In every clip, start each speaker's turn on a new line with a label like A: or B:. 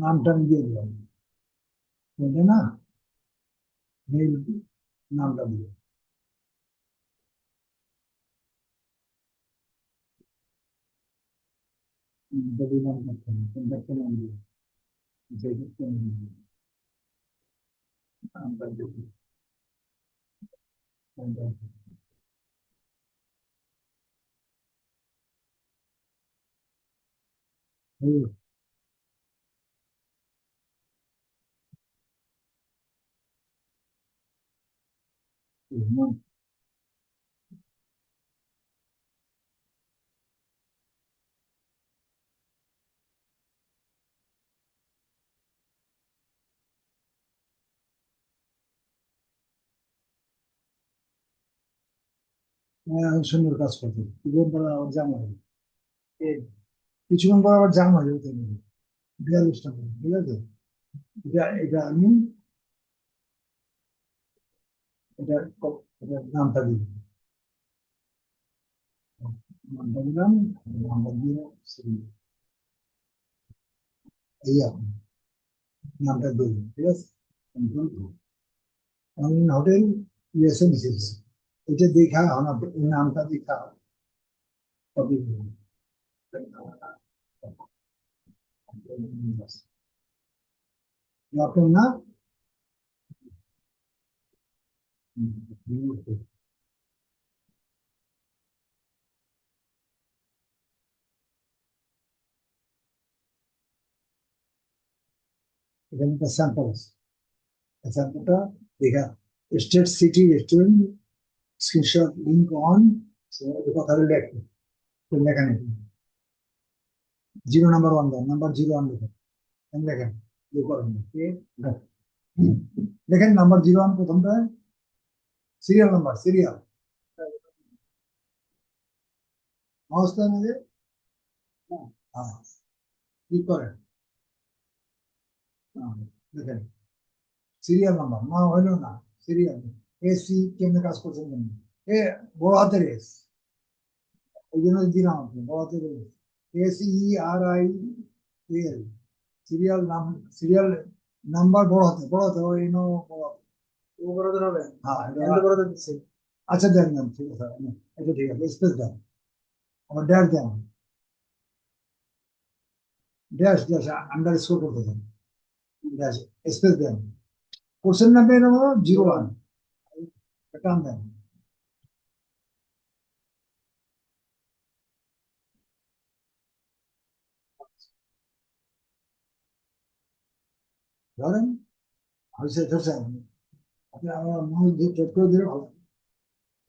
A: নামটা আমি দিয়ে দিলাম এটা না মেল নামটা দিয়ে যদি নাম করতে হবে কোনটা নাম দিয়ে যেটা নাম দিয়ে নামটা দিয়ে নামটা দিয়ে। এই নাম হ্যাঁ, সুন্দর কাজ করতে। কিছুক্ষণ পর আবার জাম হয়ে। কিছুক্ষণ পর আবার জাম হয়ে যাবে বিয়াল্লিশটা ঠিক আছে এটা আমি এটা ক- এটা নামটা দিই নামটা দিলাম নামটা দিয়ে সেই এই আপনি নামটা দিন ঠিক আছে Control V। আমি হোটেল ইউএসএ লিখেছি এটা দেখা হনা এই নামটা দেখা কপি করুন। আপনার এখানে স্যাম্পল আছে। স্যাম্পলটা দেখা। State city restaurant screenshot link on কথাটা লেখো। লেখা নেই। Zero number one then number zero one লেখেন লেখেন। দেখেন নাম্বার জিরো ওয়ান প্রথমটা নাকি হ্যাঁ কি করেন হ্যাঁ, দেখেন সিরিয়াল নাম্বার না হইল না সিরিয়াল এসি কেমনে কাজ করছেন কেমন এ বড় হাতের এস ওই জন্য দিলাম আপনি বড় হাতের S S R I L serial নাম সিরিয়াল নাম্বার বড় হাতে বড় বড় হ্যাঁ এটা- আচ্ছা দেন দেন ঠিক আছে এটা ঠিক আছে। স্পেস দেন। আমার ড্যাশ দেন। ড্যাশ ড্যাশ আন্ডার স্কোর করতে দেন। ড্যাশ স্পেস দেন। কোশ্চেন নাম্বার হলো জিরো ওয়ান দেন। ধরেন হয়েছে ধরছেন আমার মানুষ দিয়ে চেক করে দিলে ভালো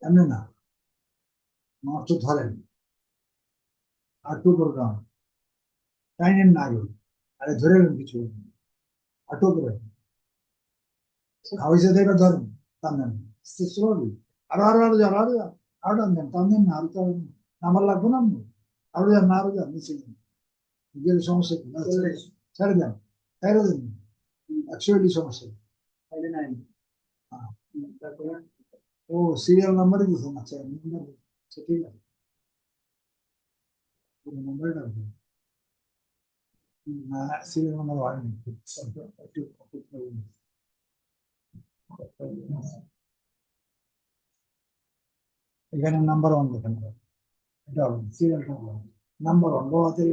A: এমনি না মাছ ধরেন আটু প্রোগ্রাম টাইমের না আগে আরে ধরে নেন কিছু আটু করে হয়েছে দেখে ধরেন টানেন স্লোলি আরও আরও আরও যান আরও যান আরও টানেন টানেন না আরও তো নাম্বার লাগবে না আপনি আরও যান না আরও যান নিচে গেলে সমস্যা কি ছেড়ে দেন ছেড়ে দেন অ্যাকচুয়ালি সমস্যা হ্যাঁ। ও সিরিয়াল নাম্বারই দিয়েছেন আচ্ছা নাম্বার আচ্ছা ঠিক আছে নাম্বারটা না সিরিয়াল নাম্বার হয়নি। এখানে নাম্বার ওয়ান দেখেন এটা হবে সিরিয়ালটা নাম্বার ওয়ান বড় হাতের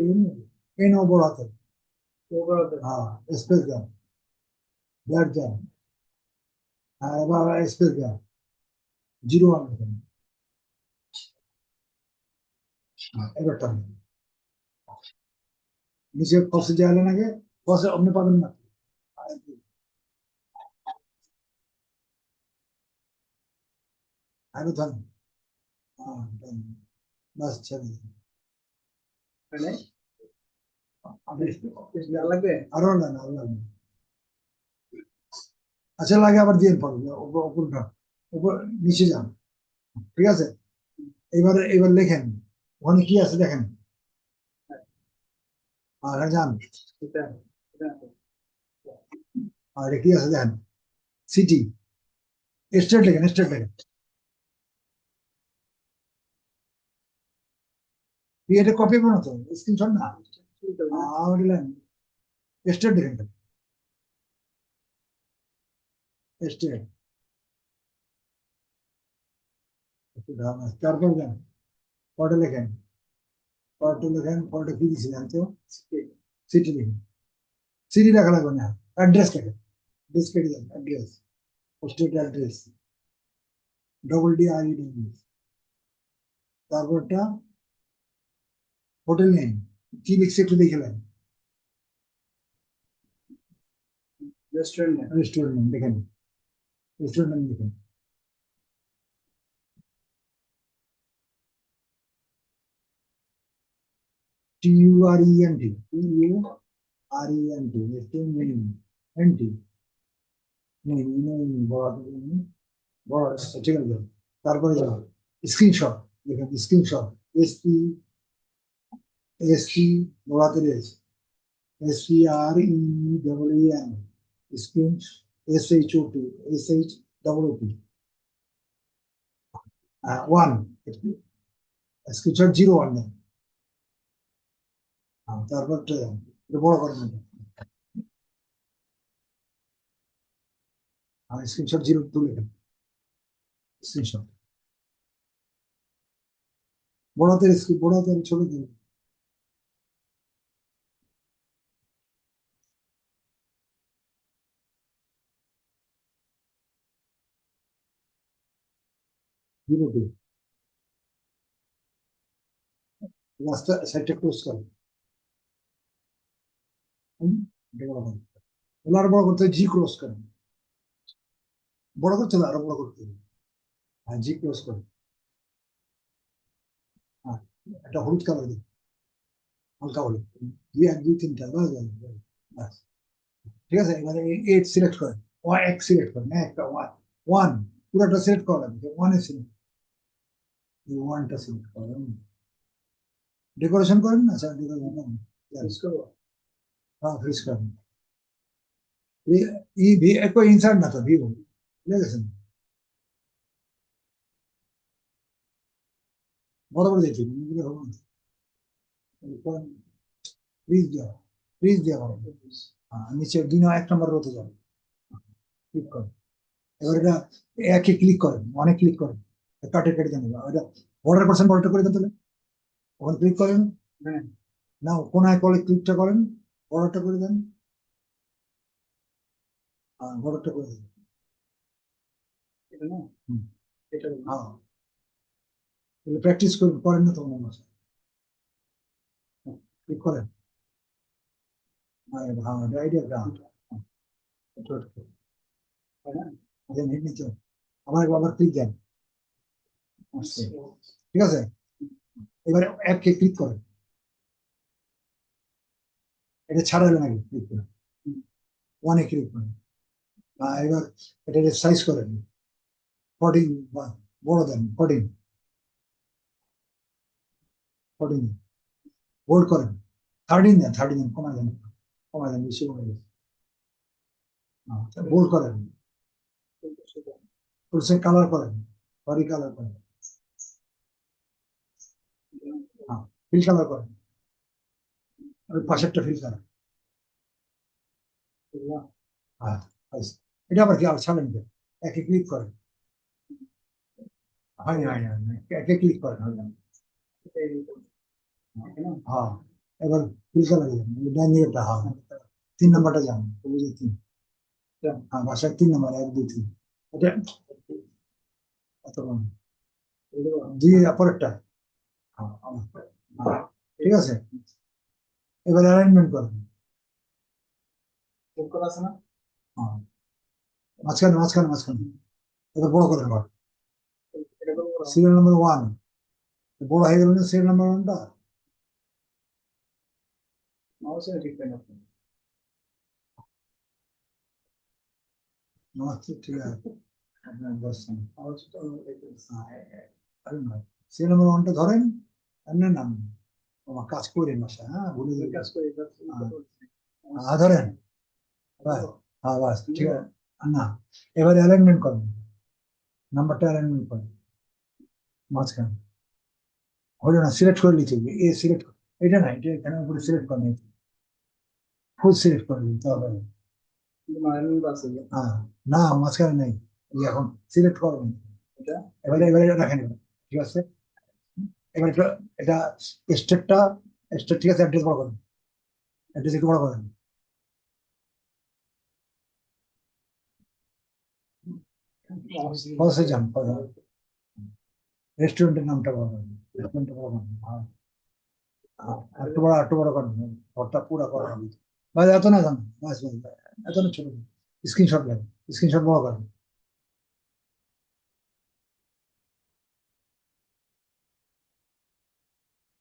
A: এন ও বড় হাতের হ্যাঁ স্পেস দেন ব্যাট দেন হ্যাঁ এবার স্পেস দেন জিরো ওয়ান দেখেন হ্যাঁ, এবার টান দেন। নিচে ফসে যাওয়ালে নাকি ফসে আপনি পাবেন না আরও ধরেন হ্যাঁ দেন। বাস ছেড়ে দিন আরও নেন আরও নেন আচ্ছা লাগে আবার দিয়ে পড়বে উপরটা উপর নিচে যান। ঠিক আছে? এবার এবার লেখেন ওখানে কি আছে দেখেন? আর যান। আর কি আছে দেখেন? সিটি। স্টেট লেখেন স্টেট লেখেন। এটা কপি বানাতো স্ক্রিনশট না? স্টেট দেখেন স্টেট তারপর দেন পরে লেখেন পরে লেখেন পরে কি দিয়েছিলেন তো সিটি লিখেন সিটি লেখা লাগবে না অ্যাড্রেস লেখেন অ্যাড্রেস কেটে দেন address state address double D R E তারপরটা হোটেল নেম কি লিখছে একটু দেখে নেন
B: রেস্টুরেন্ট
A: রেস্টুরেন্ট দেখেন determine anything. T U R E N T. T U R E N T. Este meaning. N T. नहीं नहीं बहुत बहुत अच्छा ঠিক আছে তারপরে যাও স্ক্রিনশট দেখেন screenshot S P S P নোড়াতে রয়েছে S P R E double N screenshot SHO2, SHOP. Uh, one, screenshot 0 1 নেই তারপর বড় করে নেবেন স্ক্রিনশট জিরো তুলে স্ক্রিনশট বড় হাতের বড় হাতের ছবি দিন টু রাস্তা সাইডটা ক্লোজ বড় করেন আরও বড় করতে জি ক্লোজ করেন বড় করতে আরও বড় হ্যাঁ হ্যাঁ একটা হলুদ কালার দিন হালকা হলুদ। দুই এক দুই তিনটা বাস। ঠিক আছে? এবারে এইট সিলেক্ট করেন ওয়ান এক সিলেক্ট করেন হ্যাঁ, একটা ওয়ান ওয়ান পুরোটা সিলেক্ট করা লাগবে। ওয়ানে ওয়ানটা সিলেক্ট করেন ডেকোরেশন করেন না স্যার ডেকোরেশন হ্যাঁ ফ্রিজ করেন ই ভি একো ইনসার্ট না তো বুঝে গেছেন বড় বড় দেখি হবে না ফ্রিজ দেওয়া ফ্রিজ দেওয়া নিচে দুই এক নম্বর রোতে যাবে ক্লিক করেন এবার এটা একে ক্লিক করেন অনেক ক্লিক করেন কাটে কেটে দেন এটা বর্ডার পার্সেন্ট বর্ডার করে দেন তাহলে। ওখানে ক্লিক করেন।
B: হ্যাঁ।
A: না কোনায় কলে ক্লিকটা করেন বর্ডারটা করে দেন। বর্ডারটা করে দেন।
B: এটা না?
A: হুম।
B: এটা
A: হ্যাঁ। প্র্যাকটিস করুন করেন না তো মনে হয়। ক্লিক করেন। হ্যাঁ। হ্যাঁ আইডিয়া গ্রাউন্ড নিচে। আবার আবার ক্লিক দেন। ঠিক আছে? এবারে অ্যাপকে ক্লিক করেন এটা ছাড়া হলো নাকি? ক্লিক করেন ওয়ানে ক্লিক করেন আহ, এবার এটা সাইজ করেন ফোরটিন বড় দেন ফোরটিন ফোরটিন বোল্ড করেন। থার্টিন দেন থার্টিন দেন কমায় দেন। কমায় দেন বেশি কমে গেছে বোল্ড করেন। কালার করেন। বডি কালার করেন। ফিল কালার করেন পাশেরটা ফিল কালার হ্যাঁ এটা আবার কি আর ছাড়েন? একে ক্লিক করেন। হয়নি হয়নি একে ক্লিক করেন হয় হ্যাঁ এবার হ্যাঁ তিন নাম্বারটা তিন। হ্যাঁ তিন নাম্বার এক দুই তিন। এটা দুই হ্যাঁ, হ্যাঁ, ঠিক আছে? এবার অ্যারেঞ্জমেন্ট করেন
B: চেক করা আছে না?
A: হ্যাঁ। মাঝখানে মাঝখানে মাঝখানে। এবার বড় করেন আবার
B: এটা।
A: সিরিয়াল নাম্বার ওয়ান বড় হয়ে গেল না সিরিয়াল নাম্বার ওয়ানটা
B: ঠিক
A: আছে। আপনার বসছেন সিরিয়াল নাম্বার ওয়ানটা ধরেন। নাম আমার কাজ করেন বাসা হ্যাঁ
B: এই
A: যাবেন
B: কাজ করে
A: হ্যাঁ। ধরেন হ্যাঁ বাস ঠিক আছে না এবারে অ্যালাইনমেন্ট করেন নাম্বারটা অ্যালাইনমেন্ট করেন মাঝখানে হলো না সিলেক্ট করে নিতে হবে এ সিলেক্ট এটা না এটা এখানে উপরে সিলেক্ট করে নিতে। ফুল সিলেক্ট করে দিতে হবে হ্যাঁ না মাঝখানে নেই এখন সিলেক্ট করবেন
B: এটা
A: এবারে এবারে রাখেন ঠিক আছে এবার এটা এটা স্টেটটা, স্টেট ঠিক আছে অ্যাড্রেস বড় করেন অ্যাড্রেস একটু বড় করেন যান রেস্টুরেন্টের নামটা বড় করেন রেস্টুরেন্টটা বড় করেন হ্যাঁ। একটু বড় একটু বড় করেন ঘরটা পুরো করা হবে। এত না জানো বাস এত না ছোট। স্ক্রিনশট লাগবে স্ক্রিনশট বড় করেন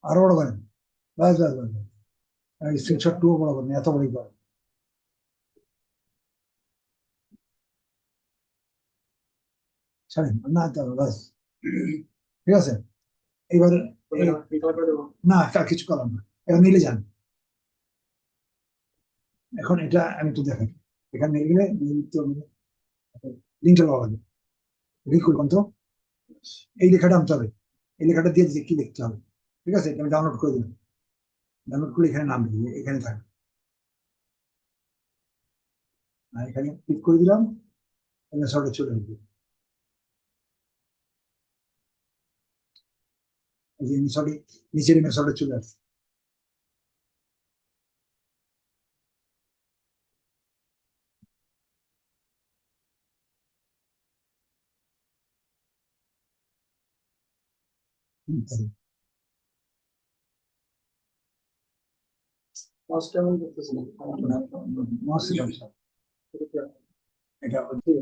A: আরও বড় করেন। বাস বাস বাস স্ক্রিনশট টু বড় করেন, এত বড়ই করেন ছাড়েন, না তো বাস। ঠিক আছে? এবার না, আর কিছু করার না। এবার নিলে যান। এখন এটা আমি একটু দেখাই। এখানে নিয়ে গেলে লিঙ্কটা পাওয়া যাবে। লিঙ্ক করবেন তো এই লেখাটা আনতে হবে। এই লেখাটা দিয়ে কি লিখতে হবে। ঠিক আছে? আমি ডাউনলোড করে দিলাম। ডাউনলোড করে এখানে নাম দিই এখানে থাকবে আর এখানে ক্লিক করে দিলাম মেসরটা চলে আসবে। নিচের মেসরটা চলে আসবে হুম, তাই।
B: মাউস কেমন করতেছে না সমস্যা নাই।
A: মাউস সিস্টেম সব। এটা
B: ঠিক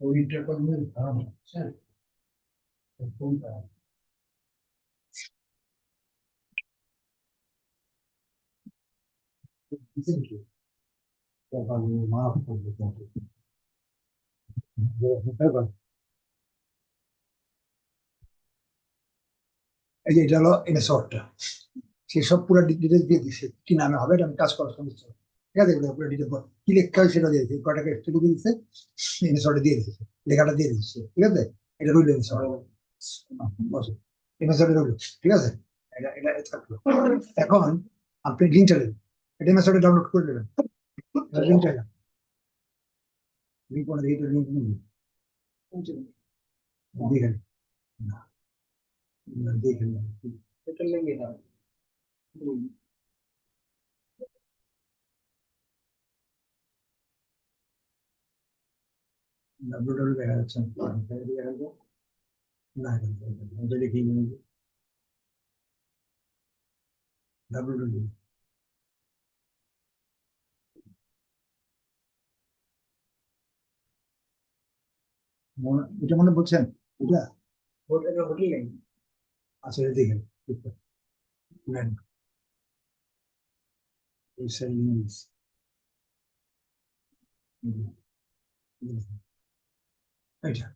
A: ওইটা করলে ভালো হ্যাঁ। কোনটা? এই যে এটা হলো এনে শর্টটা সে সব পুরো ডিটেলস দিয়ে দিচ্ছে কি নামে হবে এটা আমি কাজ করার সময় ঠিক আছে? এগুলো কি লেখা হয় সেটা দিয়ে দিচ্ছে। কটাকে স্টুডিও দিচ্ছে? শর্টে দিয়ে দিচ্ছে। লেখাটা দিয়ে দিচ্ছে। ঠিক আছে? এটা রইল শর্ট বসে। শর্টে রইল। ঠিক আছে? এটা এটা এটা থাকল। এখন আপনি লিঙ্কটা দেবেন এটা এনে ডাউনলোড করে দেবেন লিঙ্কটা লিঙ্ক করে দিয়ে লিঙ্ক নিয়ে দেখেন। দেখে নিন।
B: এটা লেগে দাও
A: ডাব্লিউ দেখা যাচ্ছে না। এটা দেখি ডাব্লিউ এটা মনে বলছেন এটা?
B: হোটেল হোটেল নেই
A: আচ্ছা এটা দেখেন নেন এইটা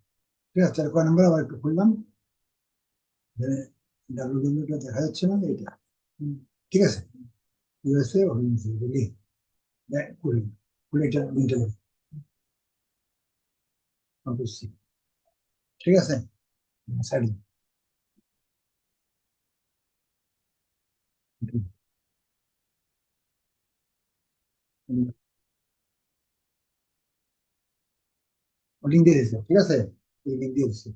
A: ঠিক আছে তাহলে কয় নম্বর আবার একটু খুললাম ডাব্লিউডাব্লিউটা দেখা যাচ্ছে না হুম, ঠিক আছে ইউএসএ বুঝলি খুলি খুলে এটা। ঠিক আছে সাইড লিঙ্ক দিয়ে দিয়েছে, ঠিক আছে? এই লিঙ্ক দিয়ে দিচ্ছে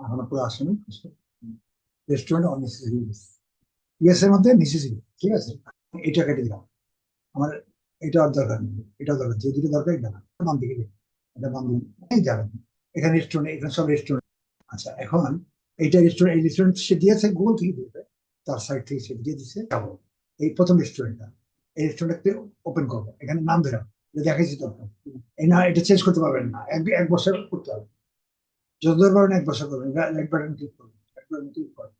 A: এখনও পুরো আসেনি রেস্টুরেন্ট অনেসেসারি ইউএস এর মধ্যে নেসেসারি ঠিক আছে? এটা কেটে দিলাম। আমার এটা আর দরকার নেই, এটা দরকার, যে দুটো দরকার এটা না। বাম এটা বাম যাবেন এখানে রেস্টুরেন্ট এখানে সব রেস্টুরেন্ট আচ্ছা এখন এইটা রেস্টুরেন্ট এই রেস্টুরেন্ট সে দিয়েছে গুগল থেকে দিয়েছে, তার সাইড থেকে সে দিয়ে দিচ্ছে যাব। এই প্রথম রেস্টুরেন্টটা এই রেস্টুরেন্টটা ওপেন করব। এখানে নাম ধরে দেখাইছি এই না, এটা চেঞ্জ করতে পারবেন না। এক এক বছর করতে হবে। যতদূর পারেন এক বছর করবেন। বাটন ক্লিক করবেন বাটন ক্লিক করবেন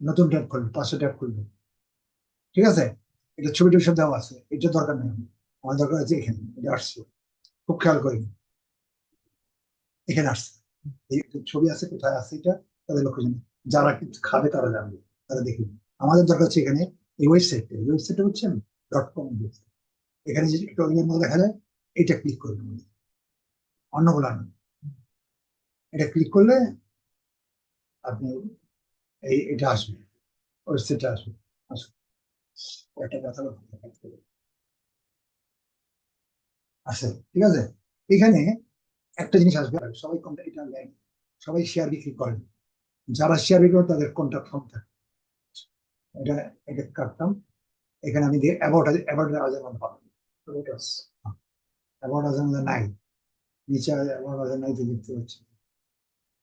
A: নতুন ট্যাব খুলবে পাঁচশো ট্যাব খুলবে। ঠিক আছে? এটা ছবি সব দেওয়া আছে। এটা দরকার নেই আমার। দরকার আছে এখানে। এটা আসছে। খুব খেয়াল করি এখানে আসছে। এই ছবি আছে, কোথায় আছে এটা, তাদের লক্ষ্য যারা কিছু খাবে, তারা জানবে। তারা দেখবে আমাদের দরকার আছে এখানে এই ওয়েবসাইটটা এই ওয়েবসাইটটা হচ্ছে ডট কম এখানে যে টপিকের মধ্যে দেখা যায় এটা ক্লিক করবেন অন্যগুলো না এটা ক্লিক করলে আপনি এই এটা আসবে। ওয়েবসাইটটা আসবে। আসবে একটা কথা। আছে ঠিক আছে? এখানে একটা জিনিস আসবে। সবাই কন্ট্যাক্ট এটা নেয় সবাই শেয়ার বিক্রি করেন। যারা শেয়ার বিক্রি করেন তাদের কন্ট্যাক্ট ফর্ম থাকে। এটা এটা কাটতাম। এখানে আমি দিয়ে অ্যাবাউট অ্যাবাউট আজের মধ্যে মধ্যে নাই? নিচে নাই তো দেখতে পাচ্ছি।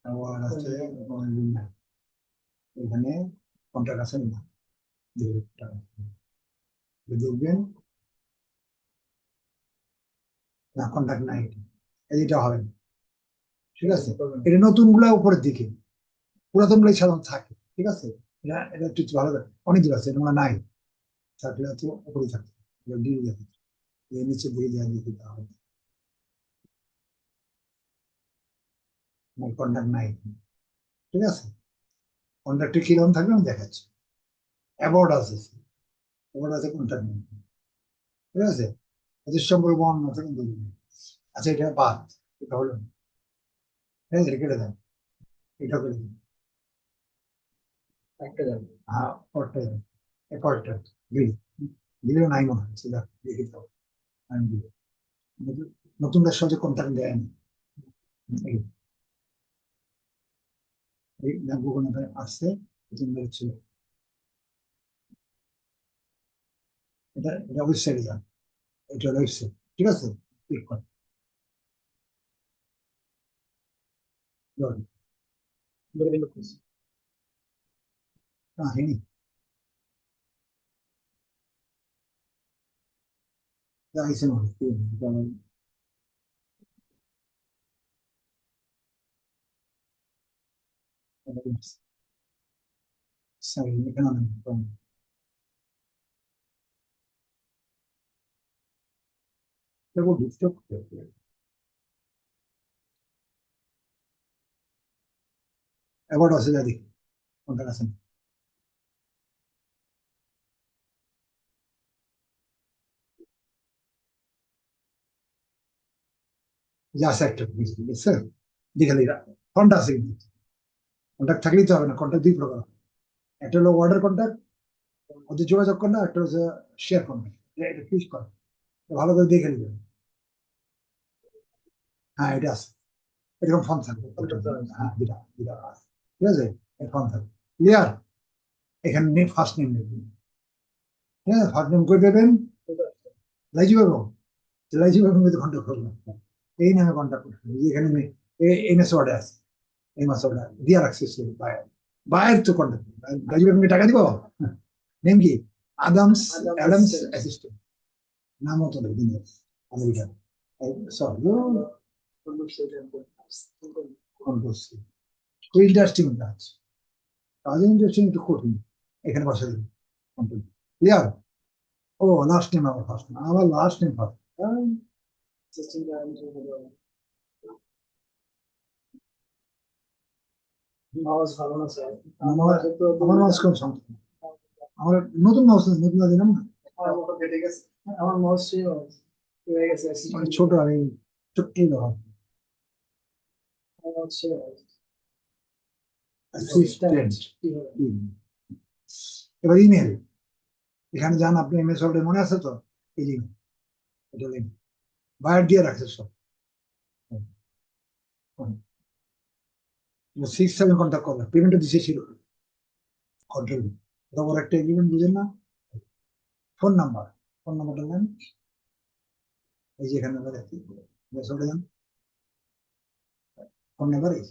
A: অ্যাবাউট আছে এখানে কন্ট্যাক্ট আছে না? দেখবেন না কন্ট্যাক্ট নাই হবে না। ঠিক আছে? এটা নতুনগুলা উপরের দিকে। পুরাতন গুলাই সাধারণত থাকে। ঠিক আছে? এটা এটা একটু ভালো অনেক দূর আছে এটা নাই। থাকলে হচ্ছে উপরে থাকে। এটা ডিল দেখে এই নিচে দিকে যা দিকে দেওয়া হবে কন্ট্যাক্ট নাই ঠিক আছে কন্ট্যাক্টে কীরকম থাকবে আমি দেখাচ্ছি অ্যাবাউট আছে অ্যাবাউট আছে কন্ট্যাক্ট নেই ঠিক আছে এদের সম্পর্কে বর্ণনা থেকে বলবেন আচ্ছা এটা বাদ এটা হলো না। ঠিক আছে কেটে দেন এটা করে দিন
B: একটা যাবে
A: হ্যাঁ পরটা দেন এই পরটা দিলে নাই মনে হচ্ছে দেখ দেখে নতুনদের সহজে কন্ট্যাক্ট দেয় না আসছে নতুনদের ছিল এটা এটা যান এটা ওয়েবসাইট ঠিক আছে? ক্লিক কর।
B: বলে দিন লোটাস
A: না হয়নি আইসে মনে হয়। এটা আমার- Sorry, এখানে অনেক কম। দেখো ডিস্টার্ব অ্যাবাউট আছে যা দেখি কোনটা আছে যা আছে একটা বুঝছে দেখে লিরা কোনটা আছে কিন্তু। কন্ট্যাক্ট থাকলেই তো হবে না কন্ট্যাক্ট দুই প্রকার। একটা হলো অর্ডার কন্ট্যাক্ট ওদের যোগাযোগ করা একটা হচ্ছে শেয়ার কন্ট্যাক্ট এটা ক্লিক কর। ভালো করে দেখে নেবেন হ্যাঁ এটা আছে। এরকম ফর্ম থাকবে। হ্যাঁ দুটা দুটা আছে। ঠিক আছে? ফর্ম থাকবে। ক্লিয়ার এখানে ফার্স্ট নেম লিখবেন হ্যাঁ ফার্স্ট নেম করে দেবেন লাইজি বেগম লাইজি বেগম কন্ট্যাক্ট করবেন। এই নামে কন্ট্যাক্ট এই যে এখানে এমএস ওয়ার্ডে আছে। এমএস ওয়ার্ডে দিয়া রাখছে সে বায়ার বায়ার তো কন্ট্যাক্ট বেগমকে টাকা দিব? নেম কি? আদামস অ্যাডামস. অ্যাসিস্ট্যান্ট নাম হতো দিনের আমেরিকান সরি খুব ইন্টারেস্টিং কাজ কাজ ইন্টারেস্টিং একটু কঠিন। এখানে বসে দিন ক্লিয়ার ও লাস্ট নেম আমার ফার্স্ট আমার লাস্ট নেম ফার্স্ট
B: মাউস ভালো না স্যার
A: আমার আমার মাউস কোন সংখ্যা আমার নতুন মাউস নতুন দিলাম না
B: আমার মতো কেটে গেছে আমার মাউস সেই মাউস হয়ে গেছে
A: মানে ছোট আর এই ছোট্ট ব্যবহার
B: আমার মাউস সেই মাউস
A: অ্যাসিস্ট্যান্ট এবার ইমেল এখানে যান আপনি মনে আছে তো এই যে এটা বায়ার দিয়ে রাখছে সব। সিক্স সেভেন কন্ট্যাক্ট করবে। পেমেন্টও দিছে ছিল। কন্ট্রোল তারপর একটা এগ্রিমেন্ট বুঝেন না? ফোন নাম্বার ফোন নাম্বারটা নেন। এই যে এখানে ওয়ার্ডে যান ফোন নাম্বার এই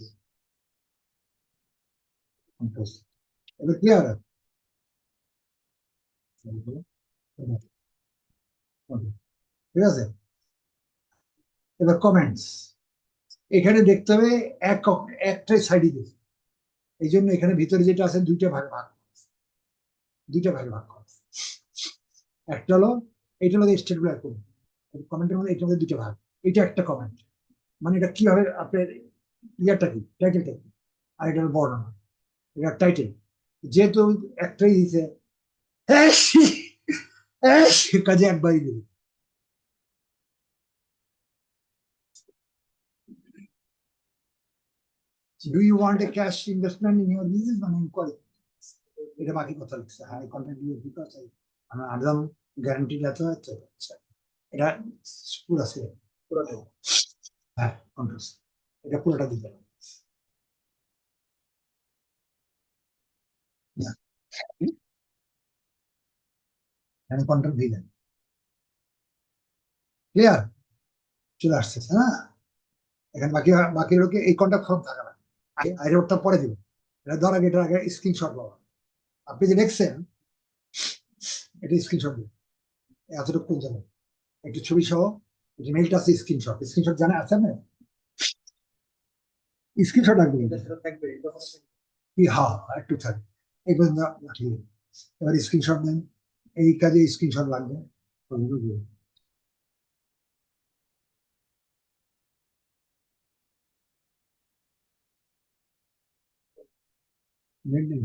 A: এবার ক্লিয়ার ঠিক আছে? এবার কমেন্টস এখানে দেখতে হবে এক একটাই সাইডই দিয়েছে এই জন্য এখানে ভিতরে যেটা আছে দুইটা ভাগে ভাগ দুইটা ভাগে ভাগ করা একটা হলো এইটা হলো স্টেট ব্ল্যাক করুন কমেন্টের মধ্যে এটা মধ্যে দুটো ভাগ। এটা একটা কমেন্ট মানে এটা কীভাবে আপনার ইয়ারটা কি? টাইটেলটা কি? আর এটা হলো বর্ণনা। এটা টাইটেল যেহেতু একটাই দিয়েছে কাজে একবারই দিবে। Do you want a cash investment in your business? মানে inquiry এটা বাকি কথা লিখছে। হাই কন্টেন্ট ইউ বিকজ আমি আদাম গ্যারান্টি আছে আচ্ছা এটা পুরো আছে।
B: পুরোটাই
A: হ্যাঁ কন্ট্রোল এটা পুরোটা দিতে হবে। আমি কন্ট্রোল দিলেন ক্লিয়ার চলে আসছে হ্যাঁ এখানে বাকি বাকি লোকে এই কন্ট্যাক্ট ফর্ম থাকে না। আইরোডটা পরে দিব। এটা ধর আগে, এটার আগে স্ক্রিনশট পাওয়া আপনি যে দেখছেন, এটা স্ক্রিনশট দিন। এতটুকু কোন যাবে একটু ছবি সহ মেলটা আছে স্ক্রিনশট স্ক্রিনশট জানা আছে না স্ক্রিনশট রাখবেন কি হ্যাঁ একটু থাকে। এই পর্যন্ত। এবার স্ক্রিনশট নেন এই কাজে স্ক্রিনশট লাগবে। ওগুলো দিন।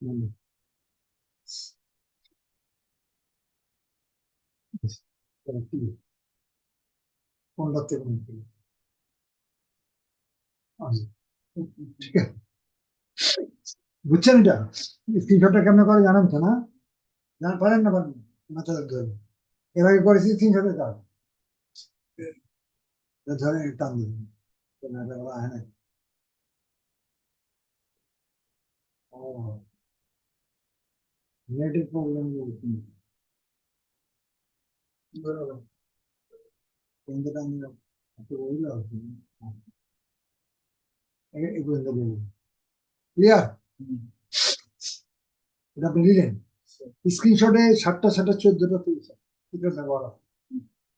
A: নেট দিন। নেট দিন। এবার বুঝছেন এটা? স্ক্রিনশটটা কেমন করে জানেন তো না? জান পারেন না পারেন? না? মাথা রাখতে হবে এর আগে করেছি স্ক্রিনশটের কাজ এটা ধরে টান দিন কোনো একটা বলা হয় না ও। নেটের প্রবলেম
B: বরাবর।
A: কেন্দ্রটা আমি একটু বললে এই পর্যন্ত বলব ক্লিয়ার এটা আপনি নিলেন? স্ক্রিনশটে সাতটা সাতটা, চোদ্দটা পেয়েছে এটা ব্যবহার হয়।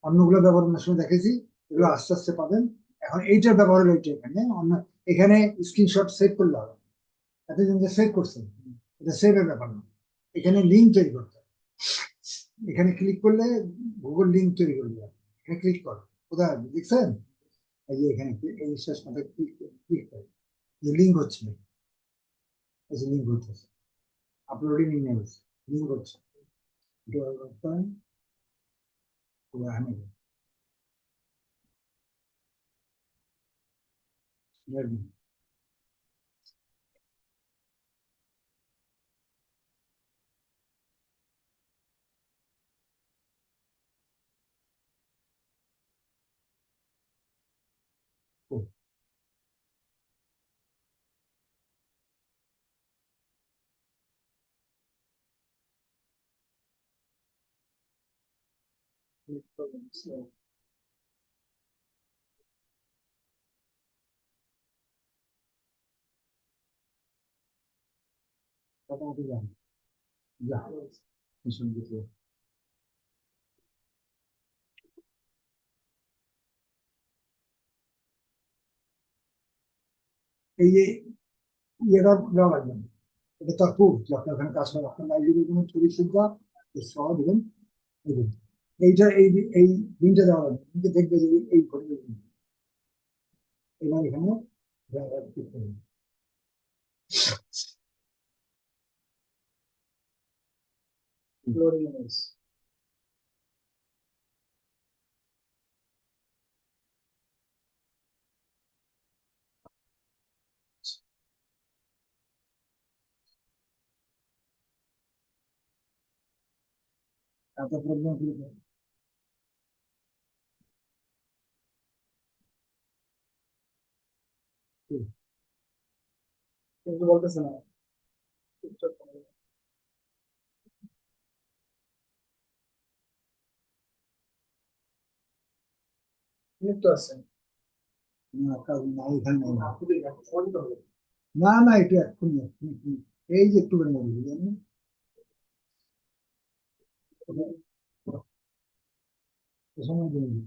A: অন্যগুলো ব্যবহার অনেক সময় দেখেছি, এগুলো আস্তে আস্তে পাবেন। এখন এইটার ব্যবহার এইটা এখানে। অন্য, এখানে স্ক্রিনশট সেভ করলে হবে। এতদিন যে সেভ করছেন, এটা সেভের ব্যাপার না। এখানে লিঙ্ক তৈরি করতে। এখানে ক্লিক করলে গুগল লিঙ্ক তৈরি করবে এখানে ক্লিক করো। কোথায় দেখছেন? এই যে এখানে, এই শেষ মাথায় ক্লিক ক্লিক করে। যে লিঙ্ক হচ্ছে। এই যে লিঙ্ক হচ্ছে আপলোডিং ইমেলস লিঙ্ক হচ্ছে এটা করতে হয়। পুরো আমি Ready. মোটামুটি জানি যা ভীষণ এই এটা তার প্রুফ যে আপনার এখানে কাজ করে আপনার লাইব্রেরি কোনো চুরি শিল্পা সহ দেবেন এইটা, এই এই দিনটা দেওয়া লাগবে দেখবে যে এই ঘটবে এবার এখানে জায়গা ঠিক করবেন।
B: Loading image.
A: তারপর প্রবলেম ক্লিক
B: কিন্তু বলতেছে না। তো আছে।
A: না না এটা এক্ষুনি। এই যে একটু বেড়ে সময় দিয়ে দিন।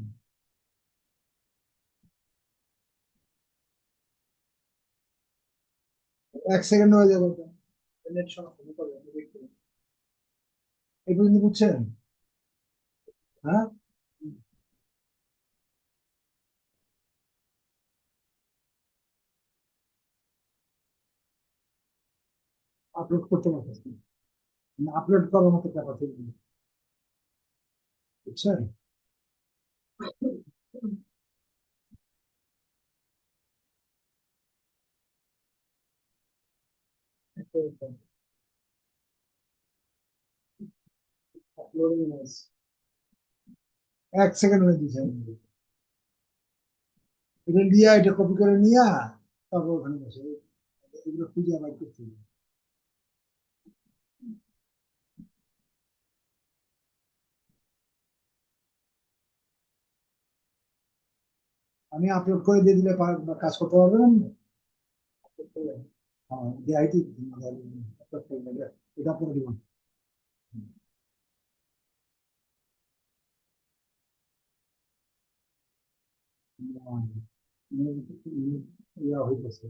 A: এক সেকেন্ড হয়ে যাবে
B: নেট শোনা
A: এই পর্যন্ত বুঝছেন? হ্যাঁ? আপলোড করতে পারতেছি আপলোড করার মতো ক্যাপাসিটি। বুঝছেন? এক সেকেন্ড হয়ে দিয়েছে এটা এটা কপি করে নিয়া, তারপর ওখানে বসে এগুলো খুঁজে আবার করতে। আমি আপলোড করে দিয়ে দিলে কাজ করতে পারবেন আপনি? হ্যাঁ ডিআইটি এটা আপনার দিবেন ইয়া হইতেছে